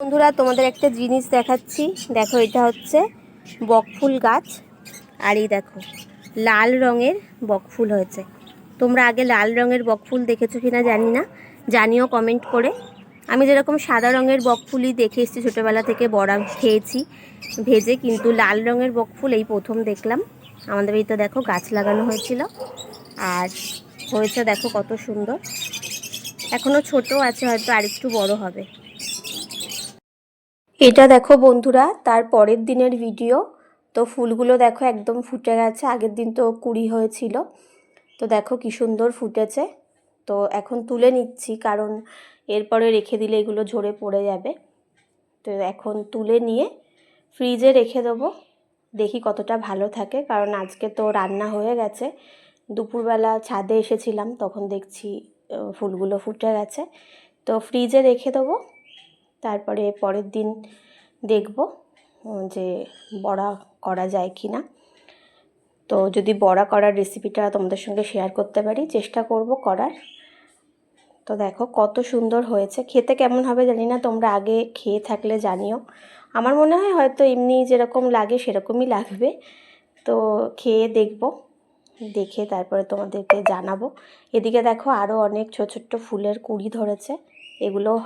বন্ধুরা, তোমাদের একটা জিনিস দেখাচ্ছি। দেখো, এটা হচ্ছে বকফুল গাছ। আর এই দেখো, লাল রঙের বকফুল হয়েছে। তোমরা আগে লাল রঙের বকফুল দেখেছ কিনা জানি না। জানিও কমেন্ট করে। আমি যেরকম সাদা রঙের বকফুলই দেখে এসেছি, ছোটোবেলা থেকে বড়া খেয়েছি, ভেজে, কিন্তু লাল রঙের বকফুল এই প্রথম দেখলাম। আমাদের বাড়িতে দেখো, গাছ লাগানো হয়েছিল। আর হয়েছে, দেখো, কত সুন্দর। এখনও ছোট আছে, হয়তো আরেকটু বড় হবে। এটা দেখো বন্ধুরা, তার পরের দিনের ভিডিও তো ফুলগুলো দেখো একদম ফুটে গেছে, আগের দিন তো কুড়ি হয়েছিল। তো দেখো কি সুন্দর ফুটেছে। তো এখন তুলে নিচ্ছি, কারণ এরপরে রেখে দিলে এগুলো ঝরে পড়ে যাবে। তো এখন তুলে নিয়ে ফ্রিজে রেখে দেবো। দেখি কতটা ভালো থাকে, কারণ আজকে তো রান্না হয়ে গেছে। দুপুরবেলা ছাদে এসেছিলাম, তখন দেখছি ফুলগুলো ফুটে গেছে। তো ফ্রিজে রেখে দেবো। তারপরে পরের দিন দেখব যে বড়া করা যায় কি না। তো যদি বড়া করার রেসিপিটা তোমাদের সঙ্গে শেয়ার করতে পারি, চেষ্টা করব করার। তো দেখো কত সুন্দর হয়েছে। খেতে কেমন হবে জানি না, তোমরা আগে খেয়ে থাকলে জানিও। আমার মনে হয় হয়তো এমনি যেরকম লাগে সেরকমই লাগবে। তো খেয়ে দেখব, দেখে তারপরে তোমাদেরকে জানাব। এদিকে দেখো আরও অনেক ছোট ছোট্ট ফুলের কুড়ি ধরেছে, এগুলোও